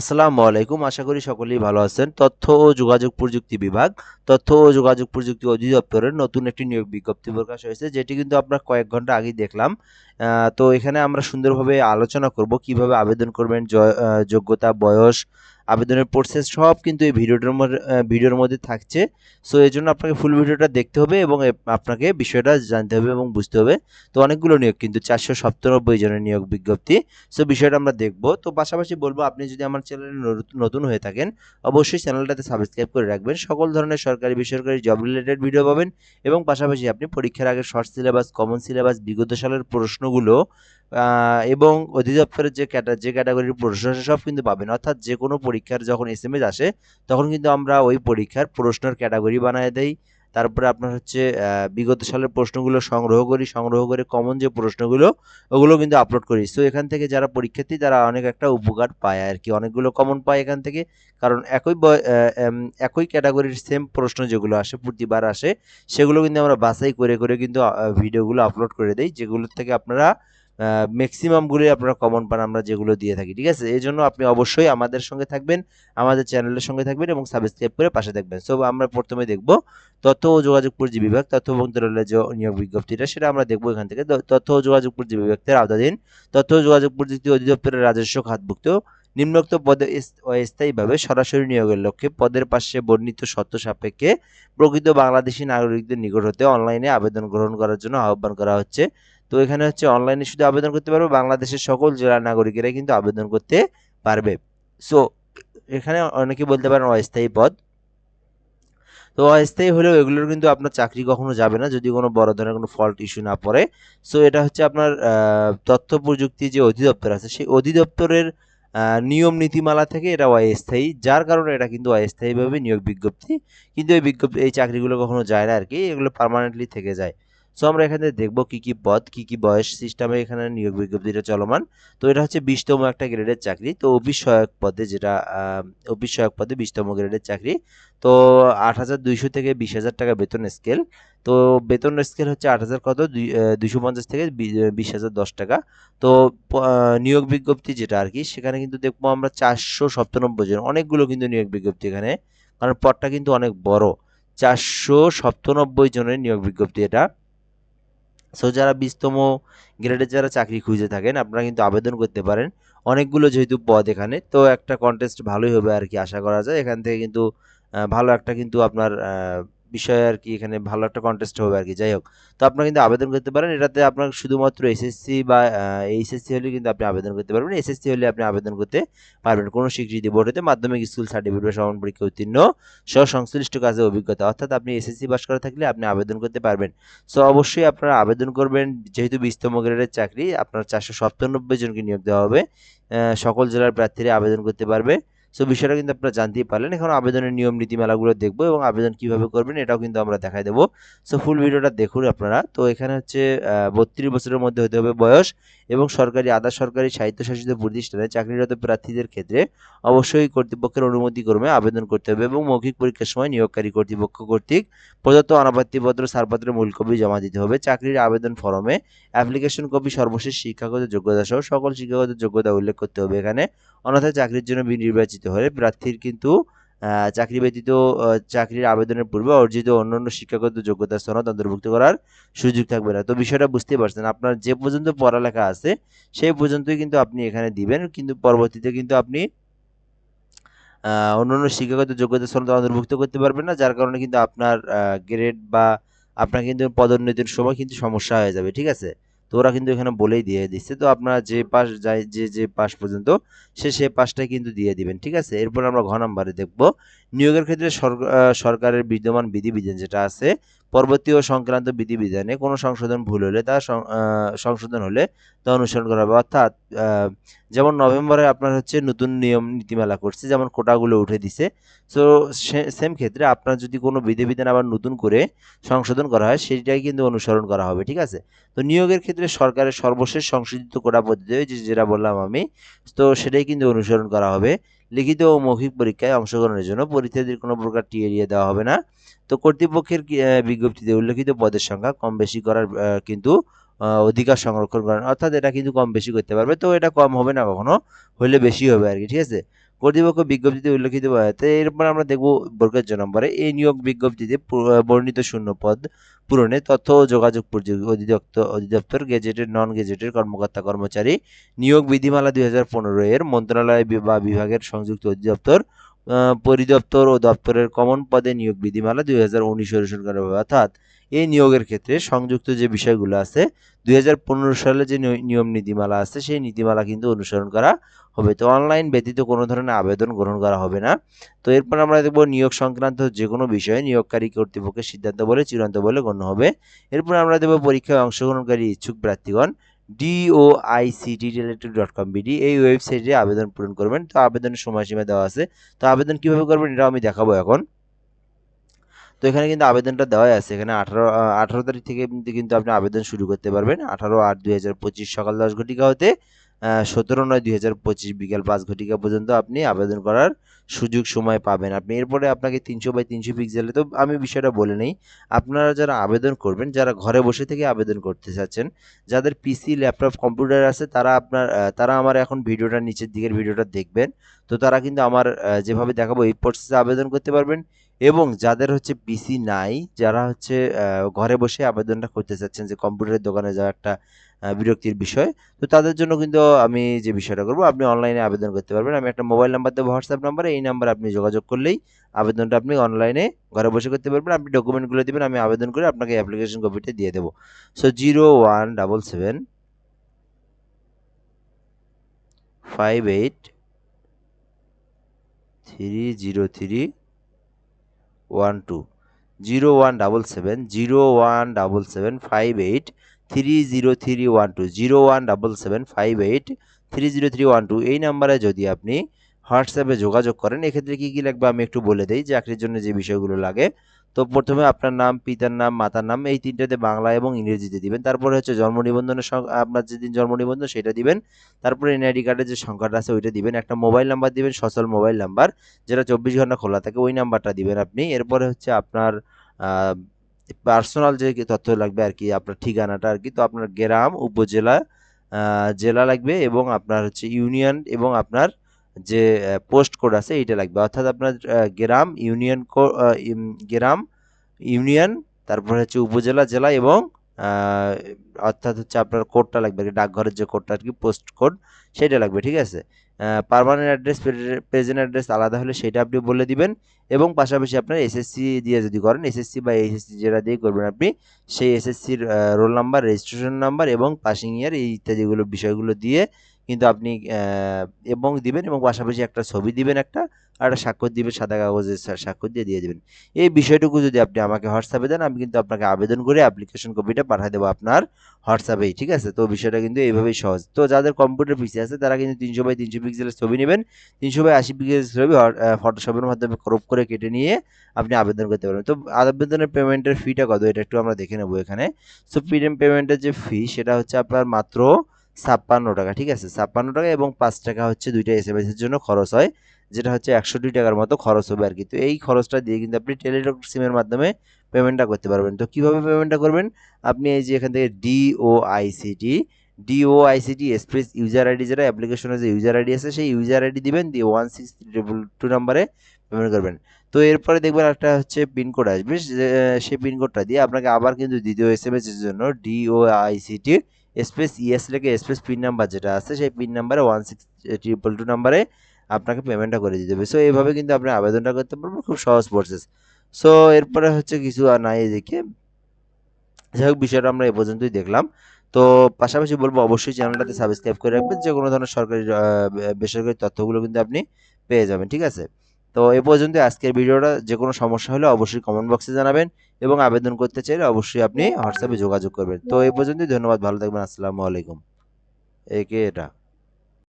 আসসালামু আলাইকুম, আশা করি সকলেই ভালো আছেন। তথ্য ও যোগাযোগ প্রযুক্তি বিভাগ, তথ্য ও যোগাযোগ প্রযুক্তি অধিদপ্তরের নতুন একটি নিয়োগ বিজ্ঞপ্তি প্রকাশ হয়েছে, যেটি কিন্তু আমরা কয়েক ঘণ্টা আগেই দেখলাম। তো এখানে আমরা সুন্দরভাবে আলোচনা করব, কীভাবে আবেদন করবেন যোগ্যতা, বয়স আবেদনের প্রসেস সব কিন্তু এই ভিডিওটার ভিডিওর মধ্যে থাকছে। সো এই জন্য আপনাকে ফুল ভিডিওটা দেখতে হবে এবং আপনাকে বিষয়টা জানতে হবে এবং বুঝতে হবে। তো অনেকগুলো নিয়োগ, কিন্তু চারশো সপ্তানব্বই জনের নিয়োগ বিজ্ঞপ্তি। সো বিষয়টা আমরা দেখব। তো পাশাপাশি বলব, আপনি যদি আমার চ্যানেলে নতুন হয়ে থাকেন, অবশ্যই চ্যানেলটাতে সাবস্ক্রাইব করে রাখবেন। সকল ধরনের সরকারি, বেসরকারি জব রিলেটেড ভিডিও পাবেন। এবং পাশাপাশি আপনি পরীক্ষার আগে শর্ট সিলেবাস কমন সিলেবাস বিগত সালের প্রশ্নগুলো এবং অধিদপ্তরের যে ক্যাটা, যে ক্যাটাগরির প্রশ্ন সব কিন্তু পাবেন। অর্থাৎ যে কোনো পরীক্ষার যখন এস আসে, তখন কিন্তু আমরা ওই পরীক্ষার প্রশ্নের ক্যাটাগরি বানায় দেই। তারপরে আপনার হচ্ছে বিগত সালের প্রশ্নগুলো সংগ্রহ করি, সংগ্রহ করে কমন যে প্রশ্নগুলো, ওগুলো কিন্তু আপলোড করি। সো এখান থেকে যারা পরীক্ষার্থী, তারা অনেক একটা উপকার পায় আর কি। অনেকগুলো কমন পায় এখান থেকে। কারণ একই একই ক্যাটাগরির সেম প্রশ্ন যেগুলো আসে, প্রতিবার আসে, সেগুলো কিন্তু আমরা বাছাই করে করে কিন্তু ভিডিওগুলো আপলোড করে দেই, যেগুলোর থেকে আপনারা ম্যাক্সিমামগুলোই আপনারা কমন পান, আমরা যেগুলো দিয়ে থাকি, ঠিক আছে? এই জন্য আপনি অবশ্যই আমাদের সঙ্গে থাকবেন, আমাদের চ্যানেলের সঙ্গে থাকবেন এবং সাবস্ক্রাইব করে পাশে থাকবেন। সো আমরা প্রথমে দেখব তথ্য ও যোগাযোগ প্রযুক্তি বিভাগ, তথ্য মন্ত্রণালয়ের যে নিয়োগ বিজ্ঞপ্তিটা, সেটা আমরা দেখব এখান থেকে। তথ্য ও যোগাযোগ প্রযুক্তি বিভাগের আওতাধীন তথ্য ও যোগাযোগ প্রযুক্তি অধিদপ্তরের রাজস্ব খাতভুক্ত, নিম্নোক্ত পদে অস্থায়ীভাবে সরাসরি নিয়োগের লক্ষ্যে পদের পাশে বর্ণিত শর্ত সাপেক্ষে প্রকৃত বাংলাদেশি নাগরিকদের নিকট হতে অনলাইনে আবেদন গ্রহণ করার জন্য আহ্বান করা হচ্ছে। তো এখানে হচ্ছে অনলাইনে শুধু আবেদন করতে পারবে বাংলাদেশের সকল জেলার নাগরিকেরাই কিন্তু আবেদন করতে পারবে। সো এখানে অনেকে বলতে পারেন অস্থায়ী পদ। তো অস্থায়ী হলেও এগুলোর কিন্তু আপনার চাকরি কখনো যাবে না যদি কোনো বড় ধরনের কোনো ফল্ট ইস্যু না পড়ে। সো এটা হচ্ছে আপনার তথ্য প্রযুক্তি যে অধিদপ্তর আছে সেই অধিদপ্তরের নিয়ম নীতিমালা থেকে এটা অস্থায়ী, যার কারণে এটা কিন্তু অস্থায়ীভাবে নিয়োগ বিজ্ঞপ্তি, কিন্তু এই বিজ্ঞপ্তি, এই চাকরিগুলো কখনো যায় না আর কি এগুলো পার্মানেন্টলি থেকে যায়। সো আমরা এখানে দেখব কি কি পদ কি কি বয়স সিস্টেমে এখানে নিয়োগ বিজ্ঞপ্তিটা চলমান। তো এটা হচ্ছে বিশতম একটা গ্রেডের চাকরি। তো অফিস সহায়ক পদে যেটা অফিস সহায়ক পদে বিশতম গ্রেডের চাকরি। তো আট হাজার দুইশো থেকে বিশ হাজার টাকা বেতন স্কেল তো বেতন স্কেল হচ্ছে আট হাজার কত? দুইশো পঞ্চাশ থেকে বিশ হাজার দশ টাকা। তো নিয়োগ বিজ্ঞপ্তি যেটা আর কি, সেখানে কিন্তু দেখব আমরা চারশো সপ্তানব্বই জন, অনেকগুলো কিন্তু নিয়োগ বিজ্ঞপ্তি এখানে। কারণ পদটা কিন্তু অনেক বড়। চারশো সপ্তানব্বই জনের নিয়োগ বিজ্ঞপ্তি এটা। সো যারা বিশতম গ্রেডের যারা চাকরি খুঁজে থাকেন, আপনারা কিন্তু আবেদন করতে পারেন। অনেকগুলো যেহেতু পদ এখানে, তো একটা কন্টেস্ট ভালোই হবে আর কি, আশা করা যায়। এখান থেকে কিন্তু ভালো একটা কিন্তু আপনার বিষয় আর কি এখানে ভালো একটা কন্টেস্ট হবে আর কি। যাই হোক, তো আপনারা কিন্তু আবেদন করতে পারেন। এটাতে আপনার শুধুমাত্র এসএসসি বা এইচএসসি হলে কিন্তু আপনি আবেদন করতে পারবেন। এসএসসি হলে আপনি আবেদন করতে পারবেন। কোনো স্বীকৃতি বোর্ড হতে মাধ্যমিক স্কুল সার্টিফিকেট বা সমান পরীক্ষা উত্তীর্ণ সহ সংশ্লিষ্ট কাজে অভিজ্ঞতা। অর্থাৎ আপনি এসএসসি পাস করা থাকলে আপনি আবেদন করতে পারবেন। সো অবশ্যই আপনারা আবেদন করবেন। যেহেতু বিশতম গ্রেডের চাকরি, আপনার চারশো সপ্তানব্বই জনকে নিয়োগ দেওয়া হবে। সকল জেলার প্রার্থীরা আবেদন করতে পারবে। সো বিষয়টা কিন্তু আপনারা জানতেই পারলেন। এখন আবেদনের নিয়ম, নীতিমালাগুলো দেখব এবং আবেদন কীভাবে করবেন এটাও কিন্তু আমরা দেখাই দেবো। সো ফুল ভিডিওটা দেখুন আপনারা। তো, এখানে হচ্ছে বত্রিশ বছরের মধ্যে হতে হবে বয়স এবং সরকারি, আধা সরকারি স্বায়ত্তশাসিত প্রতিষ্ঠানে চাকরিরত প্রার্থীদের ক্ষেত্রে অবশ্যই কর্তৃপক্ষের অনুমতি ক্রমে আবেদন করতে হবে এবং মৌখিক পরীক্ষার সময় নিয়োগকারী কর্তৃপক্ষ কর্তৃক প্রদত্ত অনাপত্তিপত্র ছাড়পত্রের মূল কপি জমা দিতে হবে। চাকরির আবেদন ফরমে অ্যাপ্লিকেশন কপি, সর্বশেষ শিক্ষাগত যোগ্যতা সহ সকল শিক্ষাগত যোগ্যতা উল্লেখ করতে হবে এখানে। অন্যথায় চাকরির জন্য নির্বাচিত হলে প্রার্থীর কিন্তু চাকরি ব্যতীত চাকরির আবেদনের পূর্বে অর্জিত অন্যান্য শিক্ষাগত যোগ্যতা সনদ অন্তর্ভুক্ত করার সুযোগ থাকবে না। তো বিষয়টা বুঝতে পারছেন, আপনার যে পর্যন্ত পড়ালেখা আছে, সেই পর্যন্তই কিন্তু আপনি এখানে দিবেন, কিন্তু পরবর্তীতে কিন্তু আপনি অন্যান্য শিক্ষাগত যোগ্যতা সনদ অন্তর্ভুক্ত করতে পারবেন না, যার কারণে কিন্তু আপনার গ্রেড বা আপনার কিন্তু পদোন্নতির সময় কিন্তু সমস্যা হয়ে যাবে, ঠিক আছে? তো ওরা কিন্তু এখানে বলেই দিয়ে দিচ্ছে। তো আপনারা যে পাশ যায়, যে যে পাশ পর্যন্ত, সে সে পাশটাই কিন্তু দিয়ে দিবেন, ঠিক আছে? এরপর আমরা ঘ নাম্বারে দেখব নিয়োগের ক্ষেত্রে সরক- সরকারের বিদ্যমান বিধিবিধান যেটা আছে, পরবর্তী ও সংক্রান্ত বিধিবিধানে কোনো সংশোধন ভুল হলে তা সংশোধন হলে তা অনুসরণ করা হবে। অর্থাৎ যেমন নভেম্বরে আপনার হচ্ছে নতুন নিয়ম নীতিমালা করছে, যেমন কোটাগুলো উঠে দিছে সো, সেম ক্ষেত্রে আপনার যদি কোনো বিধিবিধান আবার নতুন করে সংশোধন করা হয়, সেটাই কিন্তু অনুসরণ করা হবে, ঠিক আছে? তো নিয়োগের ক্ষেত্রে সরকারের সর্বশেষ সংশোধিত কোটা পদ্ধতি যেটা বললাম আমি, তো সেটাই কিন্তু অনুসরণ করা হবে। লিখিত ও মৌখিক পরীক্ষায় অংশগ্রহণের জন্য পরীক্ষার্থীর কোনো প্রকার টি এরিয়া দেওয়া হবে না। তো কর্তৃপক্ষের বিজ্ঞপ্তিতে উল্লেখিত পদের সংখ্যা কম বেশি করার কিন্তু অধিকার সংরক্ষণ করেন অর্থাৎ এটা কিন্তু কম বেশি করতে পারবে। তো এটা কম হবে না কখনো, হলে বেশি হবে আর কি, ঠিক আছে? কর্তৃপক্ষ বিজ্ঞপ্তিতে উল্লেখিত তো এরপর আমরা দেখব বর্গের জ নম্বরে, এই নিয়োগ বিজ্ঞপ্তিতে বর্ণিত শূন্য পদ পূরণে তথ্য ও যোগাযোগ অধিদপ্তর অধিদপ্তর গেজেটের নন গেজেটের কর্মকর্তা কর্মচারী নিয়োগ বিধিমালা দুই হাজার পনেরো এর মন্ত্রণালয় বি- বিভাগের সংযুক্ত অধিদপ্তর পরিদপ্তর ও দপ্তরের কমন পদে নিয়োগ বিধিমালা দুই হাজার উনিশ অনুসরণ করা অর্থাৎ এই নিয়োগের ক্ষেত্রে সংযুক্ত যে বিষয়গুলো আছে, দুই হাজার পনেরো সালে যে নিয়- নিয়ম নীতিমালা আছে, সেই নীতিমালা কিন্তু অনুসরণ করা হবে। তো অনলাইন ব্যতীত কোনো ধরনের আবেদন গ্রহণ করা হবে না। তো এরপর আমরা দেখব নিয়োগ সংক্রান্ত যে কোনো বিষয়ে নিয়োগকারী কর্তৃপক্ষের সিদ্ধান্ত বলে, চূড়ান্ত বলে গণ্য হবে। এরপর আমরা দেব পরীক্ষায় অংশগ্রহণকারী ইচ্ছুক প্রার্থীগণ DOICT related dot com BD এই ওয়েবসাইটে আবেদন পূরণ করবেন। তো আবেদনের সময়সীমা দেওয়া আছে। তো আবেদন কীভাবে করবেন এটাও আমি দেখাবো এখন। তো এখানে কিন্তু আবেদনটা দেওয়াই আছে। এখানে আঠারো আঠারো তারিখ থেকে কিন্তু কিন্তু আপনি আবেদন শুরু করতে পারবেন। আঠারো আট দুই হাজার পঁচিশ সকাল দশ ঘটিকা হতে সতেরো নয় দুই হাজার পঁচিশ বিকাল পাঁচ ঘটিকা পর্যন্ত আপনি আবেদন করার সুযোগ সময় পাবেন। আপনি এরপরে আপনাকে তিনশো বাই তিনশো পিক্সেলে তো আমি বিষয়টা বলে নেই। আপনারা যারা আবেদন করবেন, যারা ঘরে বসে থেকে আবেদন করতে চাচ্ছেন, যাদের পিসি ল্যাপটপ কম্পিউটার আছে, তারা আপনার তারা আমার এখন ভিডিওটা নিচের দিকের ভিডিওটা দেখবেন। তো তারা কিন্তু আমার যেভাবে দেখাবো এই প্রসেসে আবেদন করতে পারবেন। এবং যাদের হচ্ছে পিসি নাই, যারা হচ্ছে ঘরে বসে আবেদনটা করতে চাচ্ছেন, যে কম্পিউটারের দোকানে যাওয়া একটা বিরক্তির বিষয়। তো তাদের জন্য কিন্তু আমি যে বিষয়টা করব, আপনি অনলাইনে আবেদন করতে পারবেন। আমি একটা মোবাইল নাম্বার দেবো হোয়াটসঅ্যাপ নাম্বারে এই নাম্বারে আপনি যোগাযোগ করলেই আবেদনটা আপনি অনলাইনে ঘরে বসে করতে পারবেন। আপনি ডকুমেন্টগুলো দেবেন, আমি আবেদন করে আপনাকে অ্যাপ্লিকেশন কপিটা দিয়ে দেবো। So zero one double seven five eight three zero three one two zero one double seven zero one double seven five eight three zero three one two zero one double seven five eight three zero three one two এই নাম্বারে যদি আপনি হোয়াটসঅ্যাপে যোগাযোগ করেন, এক্ষেত্রে কী কী লাগবে আমি একটু বলে দিই, চাকরির জন্য যে বিষয়গুলো লাগে। তো প্রথমে আপনার নাম, পিতার নাম, মাতার নাম, এই তিনটাতে বাংলা এবং ইংরেজিতে দিবেন। তারপরে হচ্ছে জন্ম নিবন্ধনের আপনার যেদিন জন্ম নিবন্ধন সেটা দিবেন। তারপরে এনআইডি কার্ডের যে সংখ্যাটা আছে ওইটা দিবেন। একটা মোবাইল নাম্বার দিবেন, সচল মোবাইল নাম্বার, যেটা চব্বিশ ঘণ্টা খোলা থাকে, ওই নাম্বারটা দিবেন আপনি। এরপরে হচ্ছে আপনার পার্সোনাল যে তথ্য লাগবে আর কি, আপনার ঠিকানাটা আর কি, তো আপনার গ্রাম, উপজেলা জেলা লাগবে এবং আপনার হচ্ছে ইউনিয়ন এবং আপনার যে পোস্ট কোড আছে এইটা লাগবে। অর্থাৎ আপনার গ্রাম ইউনিয়ন গ্রাম ইউনিয়ন তারপর হচ্ছে উপজেলা, জেলা এবং অর্থাৎ হচ্ছে আপনার কোডটা লাগবে আর কি, ডাকঘরের যে কোডটা আর কি পোস্ট কোড সেটা লাগবে ঠিক আছে? পারমানেন্ট অ্যাড্রেস প্রেজেন্ট অ্যাড্রেস আলাদা হলে সেটা আপনি বলে দিবেন এবং পাশাপাশি আপনার এসএসসি দিয়ে যদি করেন এসএসসি বা এসএসসি যেটা দিয়ে করবেন আপনি সেই এসএসসির রোল নাম্বার রেজিস্ট্রেশন নাম্বার এবং পাসিং ইয়ার এই ইত্যাদিগুলো বিষয়গুলো দিয়ে কিন্তু আপনি এবং দিবেন এবং পাশাপাশি একটা ছবি দিবেন একটা, আর একটা স্বাক্ষর দিবেন সাদা কাগজে স্বাক্ষর দিয়ে দিয়ে দেবেন। এই বিষয়টুকু যদি আপনি আমাকে হোয়াটসঅ্যাপে দেন, আমি কিন্তু আপনাকে আবেদন করে অ্যাপ্লিকেশন কপিটা পাঠিয়ে দেবো আপনার হোয়াটসঅ্যাপেই, ঠিক আছে? তো বিষয়টা কিন্তু এইভাবেই সহজ। তো যাদের কম্পিউটার পিসি আছে, তারা কিন্তু তিনশো বাই তিনশো পিক্সেলের ছবি নেবেন। তিনশো বাই আশি পিক্সেলের ছবি ফটোশপের মাধ্যমে ক্রপ করে কেটে নিয়ে আপনি আবেদন করতে পারবেন। তো আবেদনের পেমেন্টের ফিটা কত? এটা একটু আমরা দেখে নেব এখানে। সো পেমেন্টের যে ফি সেটা হচ্ছে আপনার মাত্র ছাপ্পান্ন টাকা, ঠিক আছে? ছাপ্পান্ন টাকা এবং পাঁচ টাকা হচ্ছে দুইটা এস এম এর জন্য খরচ হয়, যেটা হচ্ছে একশো দুই টাকার মতো খরচ হবে আর কি তো এই খরচটা দিয়ে কিন্তু আপনি টেলিটক সিমের মাধ্যমে পেমেন্টটা করতে পারবেন। তো কীভাবে পেমেন্টটা করবেন? আপনি এই যে এখান থেকে DOICT DOICT express user ID যেটা অ্যাপ্লিকেশনের যে ইউজার আইডি আছে, সেই ইউজার আইডি দিবেন, দিয়ে ওয়ান সিক্স ট্রিপল টু নাম্বারে পেমেন্ট করবেন। তো এরপরে দেখবেন একটা হচ্ছে পিনকোড আসবে সেই পিনকোডটা দিয়ে আপনাকে আবার কিন্তু দ্বিতীয় এস এম এস এর জন্য ডিওআইসিটি স্পেস ইএস লেখে স্পেস পিন নাম্বার যেটা আছে, সেই পিন নাম্বারে ওয়ান সিক্স ট্রিপল টু নাম্বারে আপনাকে পেমেন্টটা করে দিতে হবে। সো এইভাবে কিন্তু আপনি আবেদনটা করতে পারবেন, খুব সহজ প্রসেস সো এরপরে হচ্ছে কিছু আর নাই এদিকে। যাই হোক, বিষয়টা আমরা এ পর্যন্তই দেখলাম। তো, পাশাপাশি বলব, অবশ্যই চ্যানেলটাতে সাবস্ক্রাইব করে রাখবেন। যে কোনো ধরনের সরকারি বেসরকারি তথ্যগুলো কিন্তু আপনি পেয়ে যাবেন, ঠিক আছে? তো এ পর্যন্ত আজকের ভিডিওটা। যে কোনো সমস্যা হলে অবশ্যই কমেন্ট বক্সে জানাবেন এবং আবেদন করতে চাইলে অবশ্যই আপনি হোয়াটসঅ্যাপে যোগাযোগ করবেন। তো এ পর্যন্তই, ধন্যবাদ, ভালো থাকবেন, আসসালামু আলাইকুম। একে এটা?